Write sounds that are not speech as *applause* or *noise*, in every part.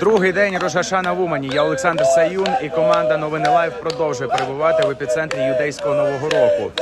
Другий день Рожашана в Умані. Я Олександр Саюн і команда Новини Лайв продовжує перебувати в епіцентрі юдейського нового року.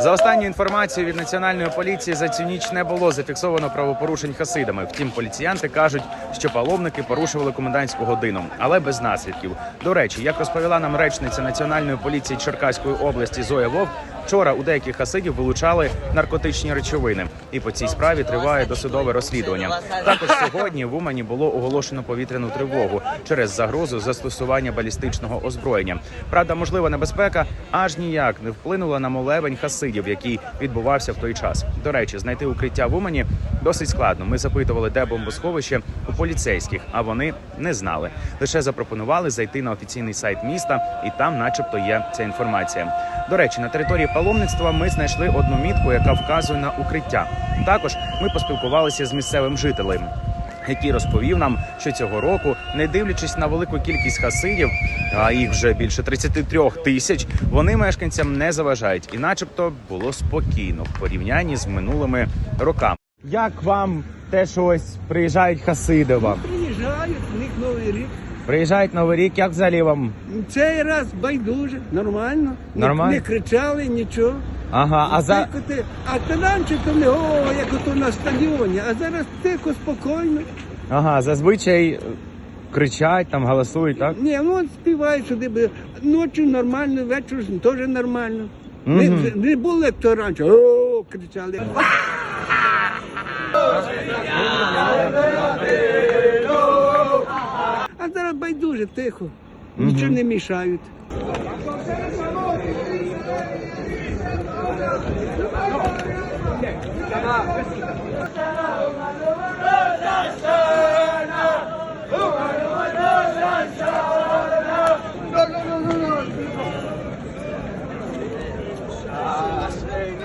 За останньою інформацією від національної поліції за цю ніч не було зафіксовано правопорушень хасидами. Втім, поліціянти кажуть, що паломники порушували комендантську годину, але без наслідків. До речі, як розповіла нам речниця національної поліції Черкаської області Зоя Вовк, вчора у деяких хасидів вилучали наркотичні речовини, і по цій справі триває досудове розслідування. Також сьогодні в Умані було оголошено повітряну тривогу через загрозу застосування балістичного озброєння. Правда, можлива небезпека аж ніяк не вплинула на молебень хасидів, який відбувався в той час. До речі, знайти укриття в Умані досить складно. Ми запитували, де бомбосховище у поліцейських, а вони не знали. Лише запропонували зайти на офіційний сайт міста, і там, начебто, є ця інформація. До речі, на території паломництва ми знайшли одну мітку, яка вказує на укриття. Також ми поспілкувалися з місцевим жителем. Який розповів нам, що цього року, не дивлячись на велику кількість хасидів, а їх вже більше 33 тисяч, вони мешканцям не заважають, і, начебто, було спокійно в порівнянні з минулими роками. Як вам те, що ось приїжджають хасиди вам? Приїжджають, в них новий рік. Приїжджають новий рік, як взагалі вам? Цей раз байдуже, нормально. Не- Нормально? Не, кричали, нічого. Ага, а за Тикоти. А то раніше то не о, як ото на стадіоні, а зараз тихо, спокійно. ага, зазвичай е, кричать, там голосують, так? Ні, ну от співають сюди, би. ночі нормально, вечір теж нормально. Мгм. Не, не було як то раніше, о, кричали. А зараз байдуже, тихо. Нічого не мішають.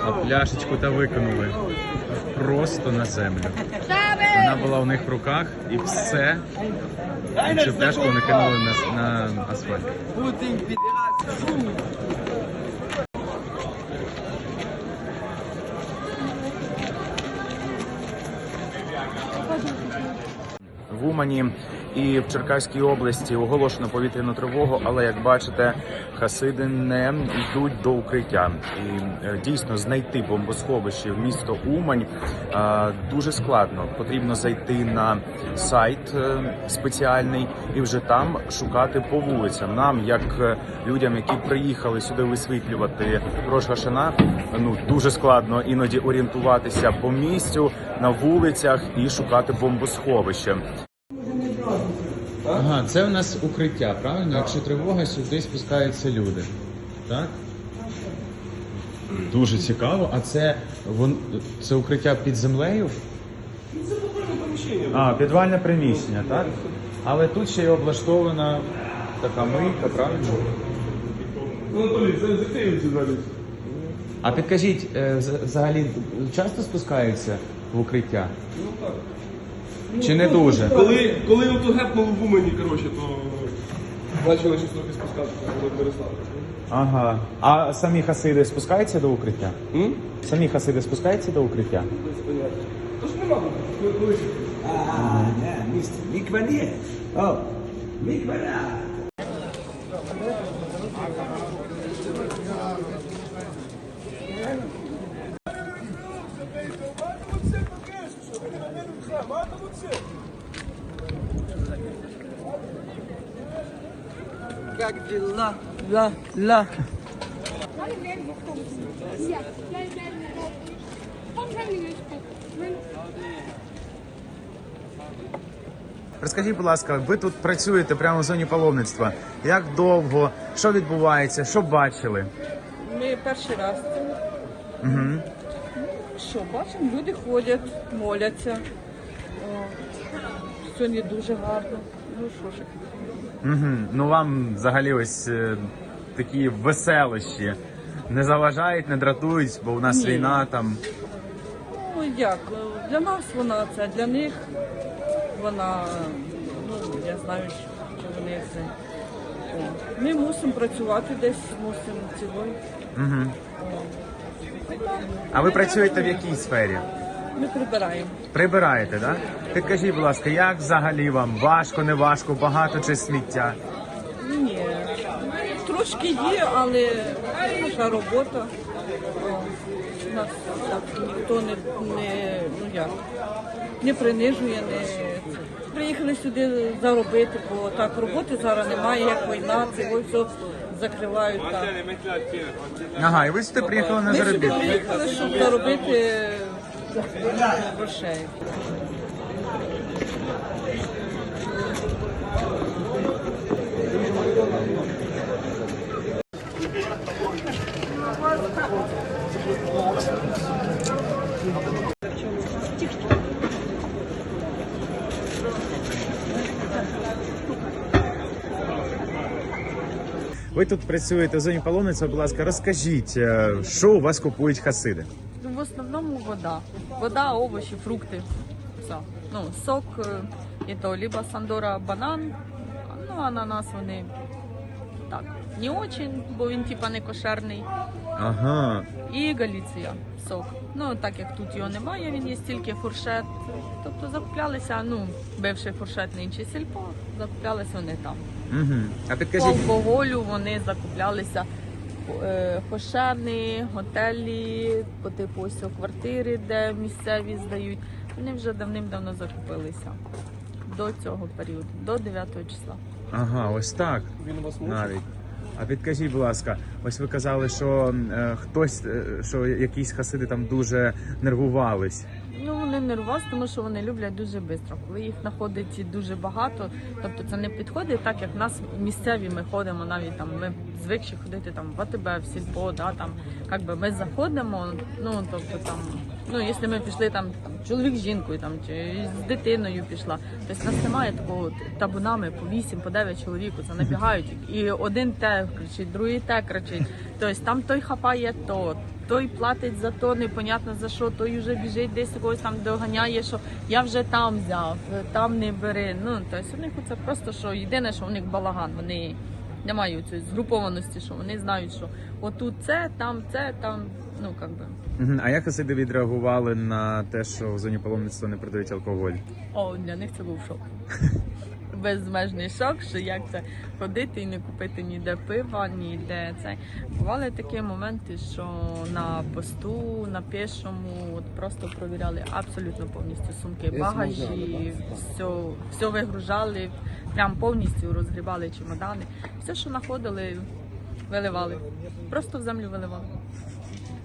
А пляшечку та викинули просто на землю. Вона була у них в руках і все. І цю пляшку вони кинули на, на асфальт. В Умані і в Черкаській області оголошено повітряну тривогу, але як бачите, хасиди не йдуть до укриття. І е, дійсно знайти бомбосховище в місто Умань е, дуже складно. Потрібно зайти на сайт е, спеціальний і вже там шукати по вулицям. Нам, як людям, які приїхали сюди висвітлювати Рош Гашана, ну дуже складно іноді орієнтуватися по місцю на вулицях і шукати бомбосховище. Ага, це у нас укриття, правильно? Якщо тривога, сюди спускаються люди. Так? Дуже цікаво. А це вон це укриття під землею? Підземне приміщення. А, підвальне приміщення, так? Але тут ще й облаштована така мийка, правильно? Анатолій, це далі. А підкажіть, е, взагалі часто спускаються в укриття? Ну так. Чи не дуже? Коли, коли оту гепнули в Умані, коротше, то почали щось трохи спускатися, коли перестали. Ага. А самі хасиди спускаються до укриття? М? Самі хасиди спускаються до укриття? Поняття. Тож нема, коли- коли ще. Ah, ja, Mist. Mikvanier. Oh, Як діла, ла, ла. Розкажіть, будь ласка, ви тут працюєте прямо в зоні паломництва. Як довго? Що відбувається? Що бачили? Ми перший раз. Угу. Що, бачимо, люди ходять, моляться. О, сьогодні дуже гарно. Ну що ж, Угу. Ну вам взагалі ось е, такі веселощі. Не заважають, не дратують, бо у нас Ні. війна там. ну як, для нас вона це, для них вона, ну я знаю, що вони це. О, Ми мусимо працювати десь, мусимо цілою. Угу. А ви працюєте в якій сфері? Ми прибираємо. Прибираєте, так? Підкажіть, будь ласка, як взагалі вам? Важко, не важко, багато чи сміття? Ні. Трошки є, але наша робота. О, Нас так ніхто не, не, ну як, не принижує, не. Приїхали сюди заробити, бо так роботи зараз немає, як війна, це ось все закривають. Так. Ага, і ви сюди приїхали на Ми сюди приїхали, щоб заробити грошей. Ви тут працюєте в зоні паломництва, будь ласка, розкажіть, е, що у вас купують хасиди? Ну, в основному вода. Вода, овочі, фрукти. Все. Ну, сок, і то либо сандора банан, ну ананас вони так. Не очень, бо він типа не кошерний. Ага. І галіція сок. Ну так як тут його немає, він є тільки фуршет. Тобто закуплялися, ну, бивши фуршетний чи сільпо, закуплялися вони там. Угу. А По підкажіть, алкоголю вони закуплялися е, хошени, готелі, по типу ось квартири, де місцеві здають. Вони вже давним-давно закупилися до цього періоду, до 9 числа. ага, ось так Він вас мучить? навіть. А підкажіть, будь ласка, ось ви казали, що е, хтось, е, що якісь хасиди там дуже нервувались. Ну вони нервоз, тому що вони люблять дуже швидко. Коли їх знаходить дуже багато, тобто це не підходить так, як нас місцеві ми ходимо, навіть там ми звикші ходити там в АТБ, в сільпо, да, там якби ми заходимо. Ну тобто там, ну якщо ми пішли там, чоловік з жінкою там чи з дитиною пішла, тобто нас немає такого табунами по 8, по 9 чоловік, це набігають, і один те кричить, другий те кричить. Тобто там той хапає то. Той платить за то, непонятно за що, той вже біжить десь когось там доганяє, що я вже там взяв, там не бери. Ну тобто у них це просто що єдине, що у них балаган. Вони не мають цієї згрупованості, що вони знають, що отут це, там це, там, ну як би. Мгм. А як хасиди відреагували на те, що в зоні паломництва не продають алкоголь? О, для них це був шок. *laughs* Безмежний шок, що як це ходити і не купити ніде пива, ніде це. Бували такі моменти, що на посту, на пішому от просто провіряли абсолютно повністю сумки, багажі, все, все вигружали, прям повністю розгрібали чемодани. Все, що знаходили, виливали. Просто в землю виливали.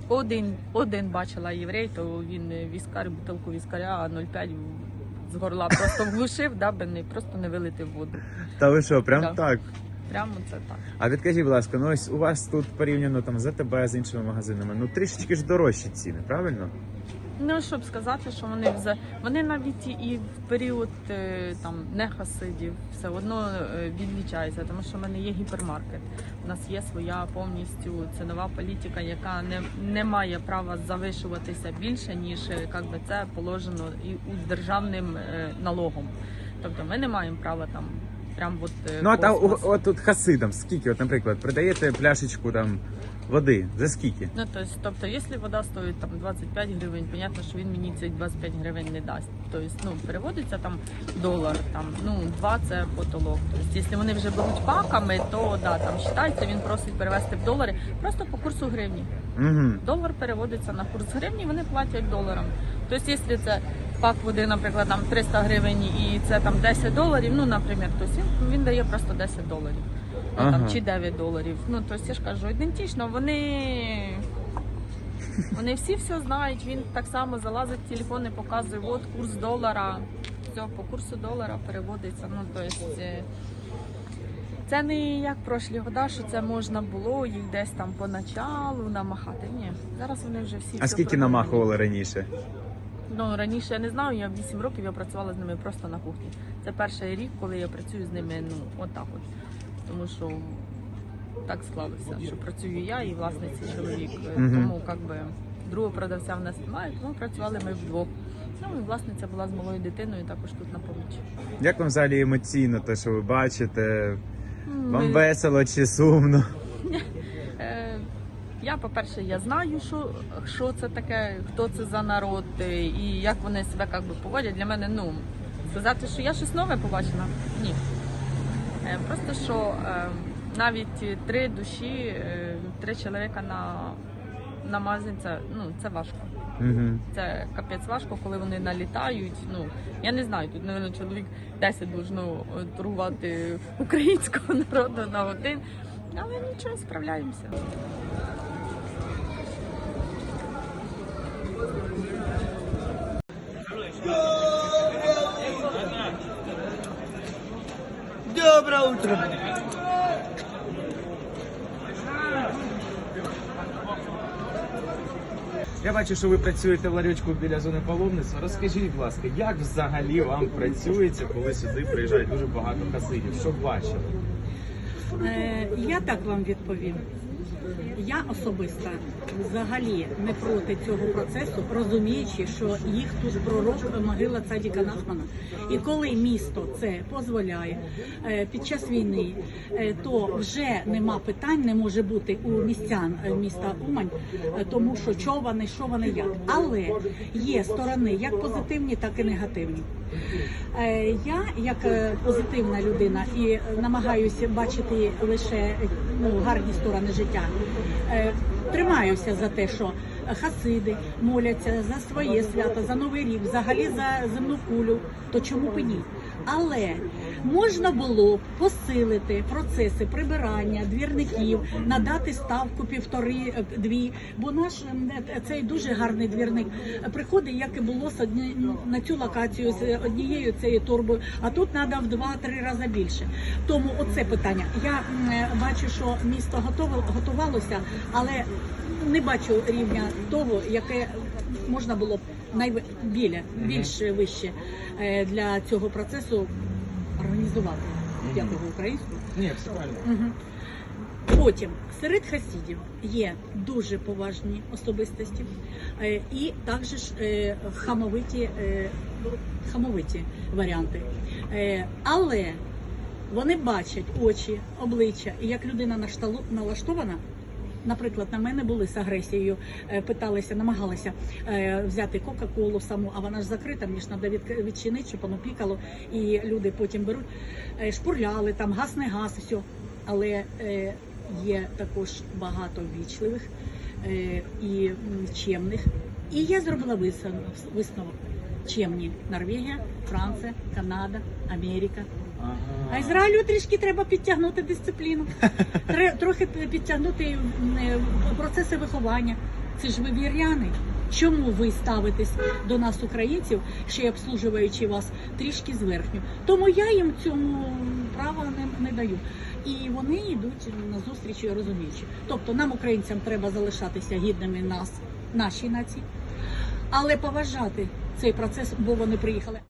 Один, один бачила єврей, то він віскар, бутилку віскаря 0,5 з горла просто вглушив, даби не просто не вилити в воду. Та ви що, прям Да. так? Прямо це так. А підкажіть, будь ласка, ну ось у вас тут порівняно там з АТБ з іншими магазинами, ну трішечки ж дорожчі ціни, правильно? Ну щоб сказати, що вони вза... вони навіть і в період е, там не хасидів все одно е, відлічаються, тому що в мене є гіпермаркет. У нас є своя повністю цінова політика, яка не, не має права завишуватися більше ніж е, як би це положено і у державним налогом. Тобто ми не маємо права там прям от е, Ну а та, космос. от тут хасидам, скільки, от, наприклад, продаєте пляшечку там води, за скільки? Ну, то есть, тобто, якщо вода стоїть там 25 гривень, понятно, що він мені ці 25 гривень не дасть. Тобто, ну, переводиться там долар, там, ну, 2 це потолок. Тобто, якщо вони вже беруть паками, то да, там вважається, він просить перевести в долари просто по курсу гривні. Угу. Долар переводиться на курс гривні, вони платять доларом. Тобто, якщо це пак води, наприклад, там 300 гривень і це там 10 доларів, ну, наприклад, то він, він дає просто 10 доларів. Ага. там, чи 9 доларів. Ну, тобто, я ж кажу, ідентично, вони. Вони всі все знають, він так само залазить в телефон і показує, от курс долара. Все, по курсу долара переводиться. Ну, тобто, е, це не як прошлі года, що це можна було їх десь там поначалу намахати. Ні, зараз вони вже всі. А скільки намахували раніше? Ну раніше я не знаю, я 8 років я працювала з ними просто на кухні. Це перший рік, коли я працюю з ними, ну отак от. Тому що так склалося, що працюю я і власниці чоловік. Мгм. Тому як би другого продавця в нас немає, тому працювали ми вдвох. Ну і власниця була з малою дитиною також тут на помічі. Як вам взагалі емоційно те, що ви бачите? Вам Ми- весело чи сумно? Я, по-перше, я знаю, що, що це таке, хто це за народ е, і як вони себе як би, поводять. Для мене, ну, сказати, що я щось нове побачила, ні. Е, Просто що е, навіть три душі, три чоловіка на, на магазин, це, ну, це важко. Угу. Це капець важко, коли вони налітають. Ну я не знаю, тут напевно, чоловік 10 должно торгувати українського *laughs* народу на один. Але нічого, справляємося. Утро. Я бачу, що ви працюєте в ларьочку біля зони паломництва. Розкажіть, будь ласка, як взагалі вам працюється, коли сюди приїжджає дуже багато хасидів? Що бачили? Е, Я так вам відповім. Я особисто взагалі не проти цього процесу, розуміючи, що їх тут пророк могила цадіка Нахмана. І коли місто це дозволяє е, під час війни, е, то вже нема питань, не може бути у містян е, міста Умань, тому що що вони, що вони як. Але є сторони як позитивні, так і негативні. Я як позитивна людина і намагаюся бачити лише ну, гарні сторони життя. е, Тримаюся за те, що хасиди моляться за своє свято, за новий рік, взагалі за земну кулю. То чому б ні? Але можна було б посилити процеси прибирання двірників, надати ставку півтори-дві. Бо наш е, цей дуже гарний двірник приходить, як і було на цю локацію з однією цією торбою, а тут треба в два-три рази більше. Тому оце питання. Я е, бачу, що місто готове готувалося, але не бачу рівня того, яке можна було б біля, більш вище е, для цього процесу організувати. Дякую українську. Ні, все правильно. Мгм. Потім серед хасідів є дуже поважні особистості е, і також е, хамовиті, е, хамовиті варіанти. Але вони бачать очі, обличчя, і як людина налаштована. Наприклад, на мене були з агресією, е, питалися, намагалися е, взяти Кока-Колу саму, а вона ж закрита, мені ж треба від, відчинити, щоб воно пікало, і люди потім беруть, е, шпурляли там газ не газ, все. Але є також багато ввічливих е, і чемних. І я зробила висновок. Чемні Норвегія, Франція, Канада, Америка. А Ізраїлю трішки треба підтягнути дисципліну, трохи підтягнути е, процеси виховання. Це ж ви віряни. Чому ви ставитесь до нас, українців, ще й обслужуючи вас трішки зверхню? Тому я їм цьому права не, не даю. І вони йдуть на зустріч розуміючи. Тобто нам, українцям, треба залишатися гідними нас, нашій нації, але поважати цей процес, бо вони приїхали.